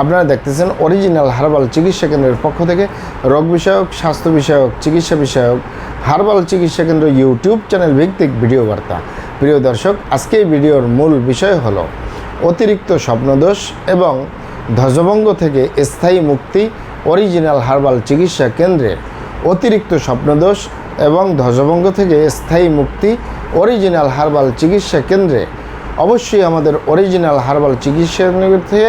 আপনারা দেখতেছেন original herbal চিকিৎসা কেন্দ্রের পক্ষ থেকে রোগ বিষয়ক, স্বাস্থ্য বিষয়ক, চিকিৎসা বিষয়ক হার্বাল চিকিৎসা কেন্দ্র ইউটিউব চ্যানেল ভিত্তিক ভিডিও বার্তা। প্রিয় দর্শক, আজকে এই ভিডিওর মূল বিষয় হল অতিরিক্ত স্বপ্নদোষ এবং ধ্বজভঙ্গ থেকে স্থায়ী মুক্তি অরিজিনাল হার্বাল চিকিৎসা কেন্দ্রের অতিরিক্ত স্বপ্নদোষ এবং ধ্বজভঙ্গ থেকে স্থায়ী মুক্তি অরিজিনাল হার্বাল চিকিৎসা কেন্দ্রে। অবশ্যই আমাদের অরিজিনাল হার্বাল চিকিৎসা কেন্দ্র থেকে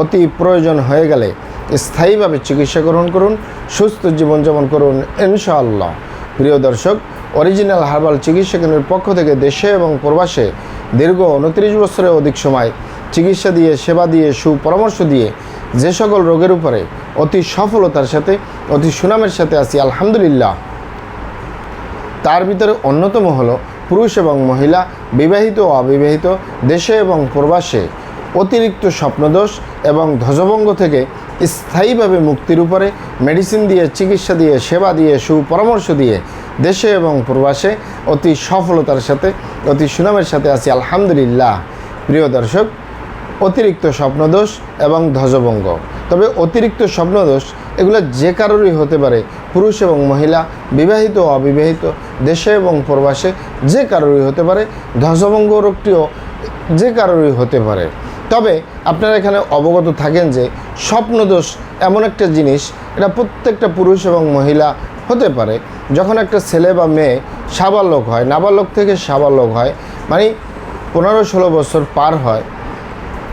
অতি প্রয়োজন হয়ে গেলে স্থায়ীভাবে চিকিৎসা গ্রহণ করুন, সুস্থ জীবনযাপন করুন, ইনশাআল্লাহ। প্রিয় দর্শক অরিজিনাল হার্বাল চিকিৎসা কেন্দ্রের পক্ষ থেকে দেশে এবং প্রবাসে দীর্ঘ উনত্রিশ বছরের অধিক সময় চিকিৎসা দিয়ে, সেবা দিয়ে, সুপরামর্শ দিয়ে যে সকল রোগের উপরে অতি সফলতার সাথে, অতি সুনামের সাথে আছি, আলহামদুলিল্লাহ। তার ভিতরে অন্যতম হলো পুরুষ এবং মহিলা, বিবাহিত ও অবিবাহিত, দেশে এবং প্রবাসে। অতিরিক্ত স্বপ্নদোষ এবং ধ্বজভঙ্গ থেকে স্থায়ীভাবে মুক্তির উপরে মেডিসিন দিয়ে, চিকিৎসা দিয়ে, সেবা দিয়ে, সুপরামর্শ দিয়ে দেশে এবং প্রবাসে অতি সফলতার সাথে, অতি সুনামের সাথে আছি। আলহামদুলিল্লাহ। প্রিয় দর্শক, অতিরিক্ত স্বপ্নদোষ এবং ধ্বজভঙ্গ। তবে অতিরিক্ত স্বপ্নদোষ, এগুলো যে কারোরই হতে পারে, পুরুষ এবং মহিলা, বিবাহিত অবিবাহিত, দেশে এবং প্রবাসে যে কারোরই হতে পারে, ধ্বজভঙ্গ রোগটিও যে কারোরই হতে পারে। তবে আপনারা এখানে অবগত থাকেন যে স্বপ্নদোষ এমন একটা জিনিস, এটা প্রত্যেকটা পুরুষ এবং মহিলা হতে পারে। যখন একটা ছেলে বা মেয়ে সাবালক হয়, নাবালক থেকে সাবালক হয় মানে পনেরো ষোলো বছর পার হয়,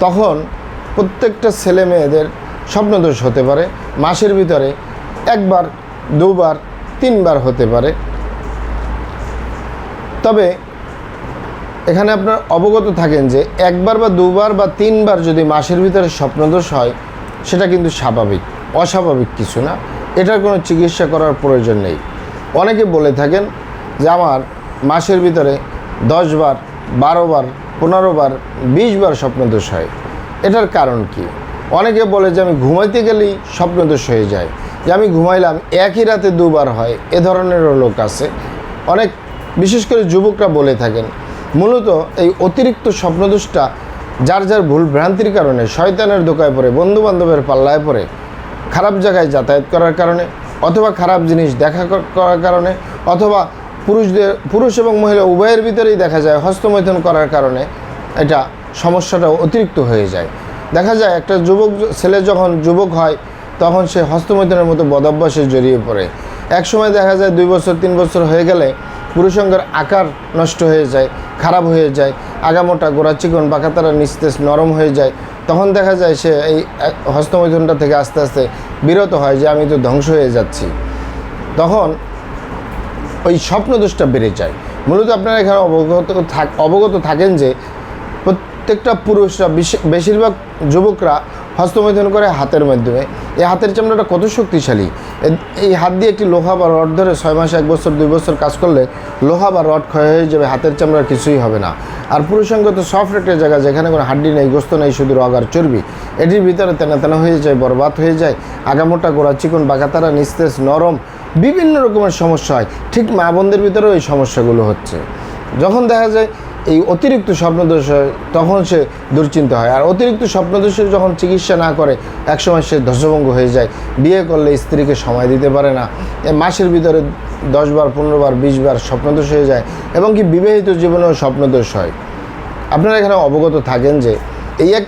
তখন প্রত্যেকটা ছেলে মেয়েদের স্বপ্নদোষ হতে পারে। মাসের ভিতরে একবার, দুবার, তিনবার হতে পারে। তবে এখানে আপনার অবগত থাকেন যে একবার বা দুবার বা তিনবার যদি মাসের ভিতরে স্বপ্নদোষ হয়, সেটা কিন্তু স্বাভাবিক, অস্বাভাবিক কিছু না। এটার কোনো চিকিৎসা করার প্রয়োজন নেই। অনেকে বলে থাকেন যে আমার মাসের ভিতরে দশবার বারোবার পনেরোবার বিশবার স্বপ্নদোষ হয়। এটার কারণ কি? অনেকে বলে যে আমি ঘুমাইতে গেলেই স্বপ্নদোষ হয়ে যায়। যে আমি ঘুমাইলাম, একই রাতে দুবার হয়, এ ধরনেরও লোক আছে। অনেক, বিশেষ করে যুবকরা বলে থাকেন মূলত এই অতিরিক্ত স্বপ্নদোষটা, যার যার ভুল ভ্রান্তির কারণে শয়তানের দোকায় পড়ে বন্ধু বান্ধবের পাল্লায় পড়ে, খারাপ জায়গায় যাতায়াত করার কারণে অথবা খারাপ জিনিস দেখা করার কারণে অথবা পুরুষদের, পুরুষ এবং মহিলা উভয়ের ভিতরেই দেখা যায় হস্তমৈথন করার কারণে এটা সমস্যাটা অতিরিক্ত হয়ে যায়। দেখা যায় একটা যুবক ছেলে যখন যুবক হয়, তখন সে হস্তমৈথনের মতো বদভ্যাসে জড়িয়ে পড়ে। এক সময় দেখা যায় দুই বছর, তিন বছর হয়ে গেলে পুরুষঙ্গের আকার নষ্ট হয়ে যায় খারাপ হয়ে যায়, আগামোটা গোড়া চিকন বাঁকাতারা নিস্তেজ নরম হয়ে যায়, তখন দেখা যায় সে এই হস্তমৈথুনটা থেকে আস্তে আস্তে বিরত হয় যে আমি তো ধ্বংস হয়ে যাচ্ছি। তখন ওই স্বপ্নদোষটা বেড়ে যায়। মূলত আপনারা এখানে অবগত অবগত থাকেন যে প্রত্যেকটা পুরুষরা, বেশি- বেশিরভাগ যুবকরা হস্তমৈথুন করে হাতের মাধ্যমে। এই হাতের চামড়াটা কত শক্তিশালী? এই হাত দিয়ে একটি লোহা বা রড ধরে ছয় মাস এক বছর, দুই বছর কাজ করলে লোহা বা রড ক্ষয় হয়ে যাবে, হাতের চামড়া কিছুই হবে না। আর পুরুষাঙ্গ তো সফট একটা জায়গা যেখানে কোনো হাড্ডি নেই, গোস্ত নেই, শুধু রগ আর চর্বি। এটির ভিতরে তেনা তেনা হয়ে যায়, বরবাদ হয়ে যায়, আগামোটা গোড়া চিকন বাঁকাতারা নিস্তেজ, নরম, বিভিন্ন রকমের সমস্যা হয়। ঠিক মা বোনদের ভিতরেও এই সমস্যাগুলো হচ্ছে। যখন দেখা যায় এই অতিরিক্ত স্বপ্নদোষ হয়, তখন সে দুশ্চিন্তা হয়। আর অতিরিক্ত স্বপ্নদোষের যখন চিকিৎসা না করে, একসময় সে ধ্বজভঙ্গ হয়ে যায়। বিয়ে করলে স্ত্রীকে সময় দিতে পারে না। মাসের ভিতরে দশ বার, পনেরো বার, বিশ বার স্বপ্নদোষ হয়ে যায় এবং কি বিবাহিত জীবনেও স্বপ্নদোষ হয়। আপনারা এখানে অবগত থাকেন যে, এই এক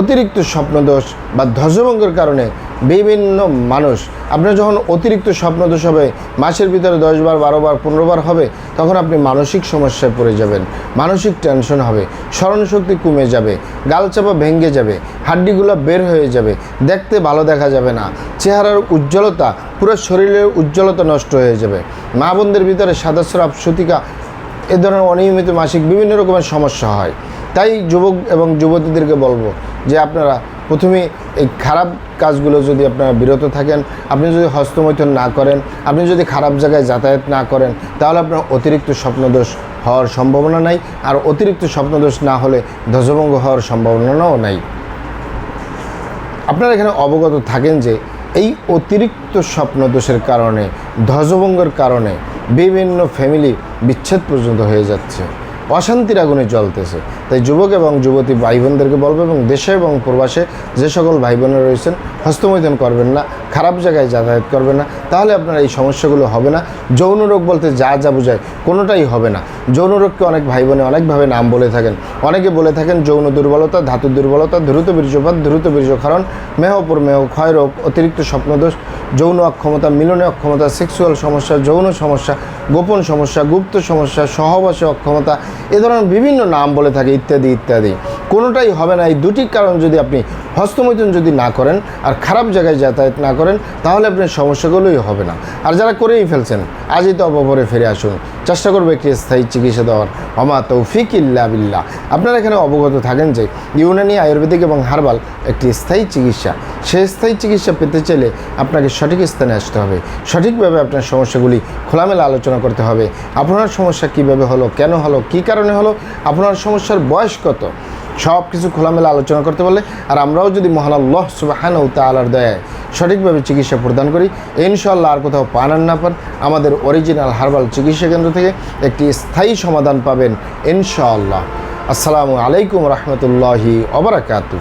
অতিরিক্ত স্বপ্নদোষ বা ধ্বজভঙ্গের কারণে বিভিন্ন মানুষ আপনার যখন অতিরিক্ত স্বপ্নদোষ হবে, মাসের ভিতরে দশবার বারো, বার পনেরো বার হবে, তখন আপনি মানসিক সমস্যায় পড়ে যাবেন, মানসিক টেনশন হবে স্মরণশক্তি কমে যাবে গালচাপা ভেঙে যাবে, হাড্ডিগুলো বের হয়ে যাবে, দেখতে ভালো দেখা যাবে না, চেহারার উজ্জ্বলতা, পুরো শরীরের উজ্জ্বলতা নষ্ট হয়ে যাবে, মা বোনদের ভিতরে সাদা স্রাব, সতিকা, এ ধরনের অনিয়মিত মাসিক বিভিন্ন রকমের সমস্যা হয়। তাই যুবক এবং যুবতীদেরকে বলব যে আপনারা প্রথমে এই খারাপ কাজগুলো যদি আপনারা বিরত থাকেন, আপনি যদি হস্তমৈথন না করেন, আপনি যদি খারাপ জায়গায় যাতায়াত না করেন, তাহলে আপনার অতিরিক্ত স্বপ্নদোষ হওয়ার সম্ভাবনা নাই, আর অতিরিক্ত স্বপ্নদোষ না হলে ধ্বজভঙ্গ হওয়ার সম্ভাবনাও নাই। আপনারা এখানে অবগত থাকেন যে এই অতিরিক্ত স্বপ্নদোষের কারণে, ধ্বজভঙ্গের কারণে বিভিন্ন ফ্যামিলি বিচ্ছেদ পর্যন্ত হয়ে যাচ্ছে। অশান্তির আগুনে জ্বলতেছে। তাই যুবক এবং যুবতী ভাই বোনদেরকে বলব এবং দেশে এবং প্রবাসে যে সকল ভাই বোনেরা রয়েছেন হস্তমৈথন করবেন না, খারাপ জায়গায় যাতায়াত করবেন না, তাহলে আপনার এই সমস্যাগুলো হবে না। যৌন রোগ বলতে যা যা বোঝায় কোনোটাই হবে না। যৌন রোগকে অনেক ভাই বোনে অনেকভাবে নাম বলে থাকেন। অনেকে বলে থাকেন যৌন দুর্বলতা, ধাতু দুর্বলতা, দ্রুত বীর্যপাত, দ্রুত বীর্যক্ষরণ, মেহ উপর মেহ, ক্ষয় রোগ, অতিরিক্ত স্বপ্নদোষ, যৌন অক্ষমতা, মিলনে অক্ষমতা, সেক্সুয়াল সমস্যা, যৌন সমস্যা গোপন সমস্যা গুপ্ত সমস্যা সহবাসে অক্ষমতা এ ধরনের বিভিন্ন নাম বলে থাকে ইত্যাদি ইত্যাদি। কোনোটাই হবে না। এই দুটি কারণ যদি আপনি হস্তমৈথুন যদি না করেন আর খারাপ জায়গায় যাতায়াত না করেন, তাহলে আপনার সমস্যাগুলোই হবে না। আর যারা করেই ফেলছেন, আজই তো অপরে ফিরে আসুন। চেষ্টা করবে একটি স্থায়ী চিকিৎসা দেওয়ার। অমা তৌফিক ইল্লা বিল্লাহ। আপনারা এখানে অবগত থাকেন যে ইউনানি, আয়ুর্বেদিক এবং হার্বাল একটি স্থায়ী চিকিৎসা। সেই স্থায়ী চিকিৎসা পেতে চাইলে আপনাকে সঠিক স্থানে আসতে হবে। সঠিকভাবে আপনার সমস্যাগুলি খোলামেলা আলোচনা করতে হবে। আপনার সমস্যা কীভাবে হলো, কেন হলো, কি কারণে হলো, আপনার সমস্যার বয়স কত? সব কিছু খোলামেলা আলোচনা করতে পারলে, আর আমরাও যদি মহান আল্লাহ সুবাহান ও তালার দয়ায় সঠিকভাবে চিকিৎসা প্রদান করি ইনশাল্লাহ আর কোথাও পান আর না পান, আমাদের অরিজিনাল হার্বাল চিকিৎসা কেন্দ্র থেকে একটি স্থায়ী সমাধান পাবেন ইনশাআল্লাহ। আসসালামু আলাইকুম রহমতুল্লাহি অবরাকাতু